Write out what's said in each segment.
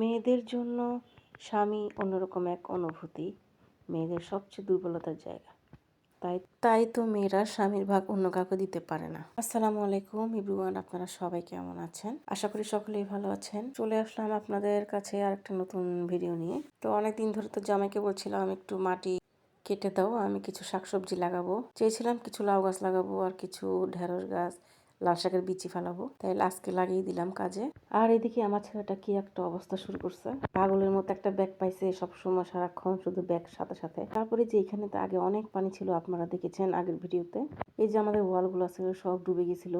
মেয়েদের জন্য স্বামী অন্যরকম এক অনুভূতি মেয়েদের সবচেয়ে দুর্বলতার জায়গা। তাই তাই তো মেয়েরা স্বামীর ভাগ অন্য কাউকে দিতে পারে না। আসসালামু আলাইকুম ইব্রুয়ান আপনারা সবাই কেমন আছেন? আশা করি সকলেই ভালো আছেন। চলে আসলাম আপনাদের কাছে আর একটা নতুন ভিডিও নিয়ে। তো অনেকদিন ধরে তো জামাইকে বলছিলাম একটু মাটি কেটে দাও, আমি কিছু শাকসবজি লাগাবো। চেয়েছিলাম কিছু লাউ গাছ লাগাবো আর কিছু ঢেঁড়স গাছ। লাল শাকের বিচি ফেলাবো। তাই আজকে লাগিয়ে দিলাম কাজে। আর এদিকে আমার ছেলেটা কি একটা অবস্থা শুরু করছে। পাগলের মতো একটা ব্যাগ পাইছে সব সময় সারাক্ষণ শুধু ব্যাগ সাথে সাথে। তারপরে যে এখানে তো আগে অনেক পানি ছিল, আপনারা দেখেছেন আগের ভিডিওতে। এই যে আমাদের ওয়ালগুলো ছিল সব ডুবে গেছিল।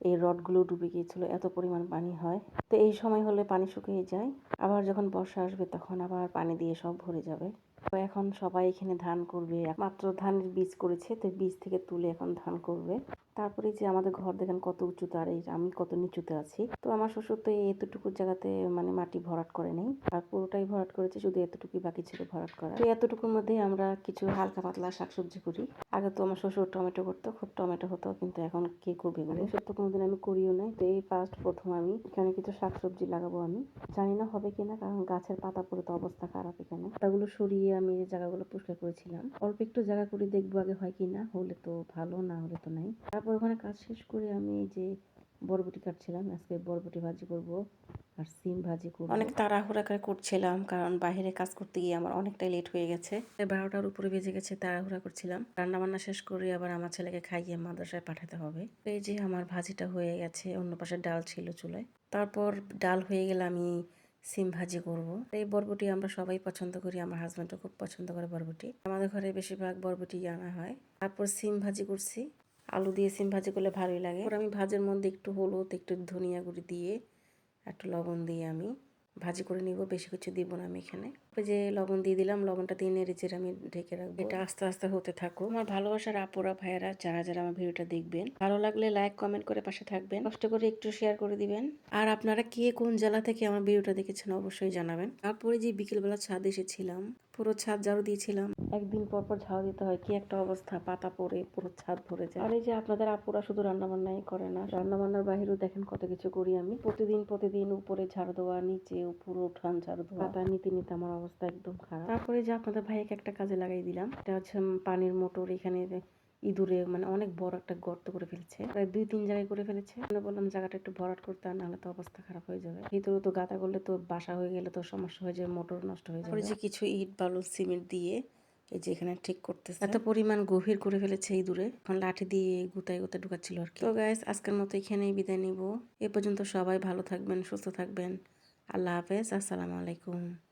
এই রডগুলো ডুবে গিয়েছিল, এত পরিমাণ পানি হয়। তো এই সময় হলে পানি শুকিয়ে যায়। আবার যখন বর্ষা আসবে, তখন আবার পানি দিয়ে সব ভরে যাবে। তো এখন সবাই এখানে ধান করবে। মাত্র ধানের বীজ করেছে, তো বীজ থেকে তুলে এখন ধান করবে। তারপরে যে আমাদের ঘর দেখেন কত উঁচুতে আর এই আমি কত নিচুতে আছি। তো আমার শ্বশুর তো এতটুকু জায়গাতে মানে মাটি ভরাট করে নেই। আর পুরোটাই ভরাট করেছে, শুধু এতটুকুই বাকি ছিল ভরাট করা। তো এতটুকুর মধ্যে আমরা কিছু হালকা পাতলা শাকসবজি করি। আগে তো আমার শ্বশুর টমেটো করতো, খুব টমেটো হতো, কিন্তু এখন কে করবে সব তো কোনোদিন আমি করিও নাই, তো এই ফার্স্ট প্রথম আমি এখানে কিছু শাকসবজি লাগাবো আমি। জানি না হবে কিনা, কারণ গাছের পাতা পড়ে তো অবস্থা খারাপ এখানে। পাতাগুলো সরিয়ে আমি এই জায়গাগুলো পরিষ্কার করেছিলাম অল্প একটু জায়গা করে দেখব আগে হয় কিনা হলে তো ভালো না হলে তো নাই। তারপর ওখানে কাজ শেষ করে আমি যে বরবটি কাটছিলাম আজকে বরবটি ভাজি করব আর সিম ভাজি করব। অনেক তাড়াহুড়া করে করছিলাম কারণ বাইরে কাজ করতে গিয়ে আমার অনেকটাই লেট হয়ে গেছে। বারোটার উপরে বেজে গেছে তাড়াহুড়া করছিলাম। রান্না বান্না শেষ করে আবার আমার ছেলেকে খাইয়ে মাদ্রাসায় পাঠাতে হবে। এই যে আমার ভাজিটা হয়ে গেছে অন্য পাশে ডাল ছিল চুলায়। তারপর ডাল হয়ে গেলে আমি সিম ভাজি করব। এই বরবটি আমরা সবাই পছন্দ করি, আমার হাজব্যান্ডও খুব পছন্দ করে বরবটি। আমাদের ঘরে বেশিরভাগ বরবটি আনা হয়। তারপর সিম ভাজি করছি। আলু দিয়ে সিম ভাজি করলে ভালোই লাগে। আমি ভাজের মধ্যে একটু হলুদ, একটু ধনিয়া গুঁড়ি দিয়ে, একটু লবণ দিয়ে আমি ভাজি করে নিব, বেশি কিছু দিব না আমি এখানে। যে লবণ দিয়ে দিলাম, লবণটা দিয়ে নেড়ে চেড়ে আমি ঢেকে রাখব। এটা আস্তে আস্তে হতে থাকুক। আমার ভালোবাসার আপুরা, ভাইয়েরা, যারা যারা আমার ভিডিওটা দেখবেন, ভালো লাগলে লাইক কমেন্ট করে পাশে থাকবেন। কষ্ট করে একটু শেয়ার করে দিবেন। আর আপনারা কে কোন জেলা থেকে আমার ভিডিওটা দেখেছেন অবশ্যই জানাবেন। তারপরে যে বিকেলবেলা ছাদ এসেছিলাম, পুরো ছাদ ঝাড়ু দিয়েছিলাম। একদিন পর পর ঝাড়ু দিতে হয়। কি একটা অবস্থা, পাতা পড়ে, পুরো ছাদ ভরে যায়। আর এই যে আপনাদের আপুরা শুধু রান্না বান্নাই করে না রান্না বান্নার বাহিরেও দেখেন কত কিছু করি আমি। প্রতিদিন প্রতিদিন উপরে ঝাড়ু দেওয়া, নিচে উপরে উঠান ঝাড়ু দেওয়া। পাতা নিতে নিতে আমার অবস্থা একদম খারাপ। তারপরে যে আপনাদের ভাইকে একটা কাজে লাগাই দিলাম। এটা হচ্ছে পানির মোটর, এখানে ইঁদুরে মানে অনেক বড় একটা গর্ত করে ফেলছে। প্রায় দুই, তিন জায়গায় করে ফেলেছে। বললাম, জায়গাটা একটু ভরাট করতে আর নাহলে তো অবস্থা খারাপ হয়ে যাবে। ভিতরে তো গাঁদা করলে তো বাসা হয়ে গেলে তো সমস্যা হয়ে যাবে মোটর নষ্ট হয়ে যাবে। যে কিছু ইট, বালু, সিমেন্ট দিয়ে এই যে এখানে ঠিক করতেছে। এত পরিমাণ গভীর করে ফেলেছে এই দূরে। এখন লাঠি দিয়ে গুতায় গুতায় ঢুকাচ্ছিল আর কি। তো গাইস আজকের মতো এখানেই বিদায় নিব। এ পর্যন্ত সবাই ভালো থাকবেন, সুস্থ থাকবেন। আল্লাহ হাফেজ, আসসালামু আলাইকুম।